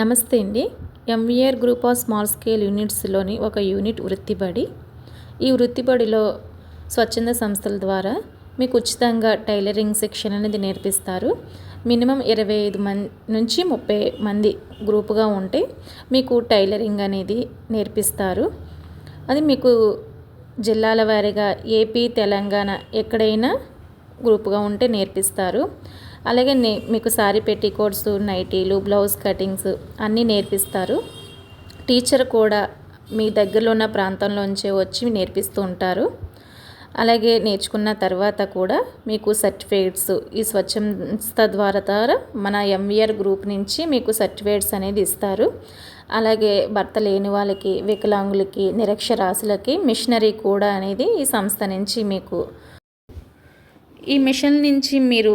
నమస్తే అండి. MVR group of small scale యూనిట్స్లోని ఒక యూనిట్ వృత్తిబడి. ఈ వృత్తిబడిలో స్వచ్ఛంద సంస్థల ద్వారా మీకు ఉచితంగా టైలరింగ్ శిక్షణ అనేది నేర్పిస్తారు. మినిమం ఇరవై ఐదు మంది నుంచి ముప్పై మంది గ్రూపుగా ఉంటే మీకు టైలరింగ్ అనేది నేర్పిస్తారు. అది మీకు జిల్లాల వారీగా ఏపీ తెలంగాణ ఎక్కడైనా గ్రూపుగా ఉంటే నేర్పిస్తారు. అలాగే నే మీకు శారీ పెట్టికోట్స్ నైటీలు బ్లౌజ్ కటింగ్స్ అన్నీ నేర్పిస్తారు. టీచర్ కూడా మీ దగ్గరలో ఉన్న ప్రాంతంలోంచే వచ్చి నేర్పిస్తూ ఉంటారు. అలాగే నేర్చుకున్న తర్వాత కూడా మీకు సర్టిఫికేట్స్ ఈ స్వచ్ఛంద ద్వారా ద్వారా మన ఎంవిఆర్ గ్రూప్ నుంచి మీకు సర్టిఫికేట్స్ అనేది ఇస్తారు. అలాగే భర్త లేని వాళ్ళకి వికలాంగులకి నిరక్షరాశులకి మిషనరీ కూడా అనేది ఈ సంస్థ నుంచి మీకు. ఈ మిషన్ నుంచి మీరు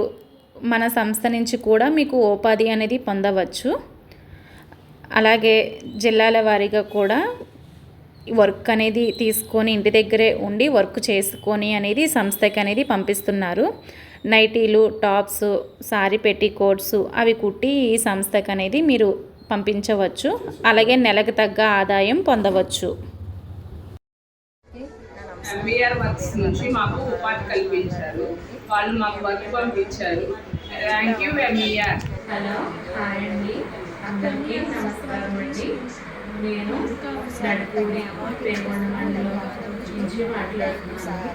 మన సంస్థ నుంచి కూడా మీకు ఉపాధి అనేది పొందవచ్చు. అలాగే జిల్లాల వారీగా కూడా వర్క్ అనేది తీసుకొని ఇంటి దగ్గరే ఉండి వర్క్ చేసుకొని అనేది సంస్థకి అనేది పంపిస్తున్నారు. నైటీలు టాప్స్ సారీ పెట్టి కోట్స్ అవి కుట్టి ఈ సంస్థకు అనేది మీరు పంపించవచ్చు. అలాగే నెలకు తగ్గ ఆదాయం పొందవచ్చు. ఎంవీఆర్ వర్క్స్ నుంచి మాకు ఉపాధి కల్పించారు. వాళ్ళు మాకు వర్క్ పంపించారు. Thank you MVR hello hi అండి. అందరికీ నమస్కారం అండి. నేను నడుపూడి పెనుగొండ మండలం నుంచి మాట్లాడుతున్నాను.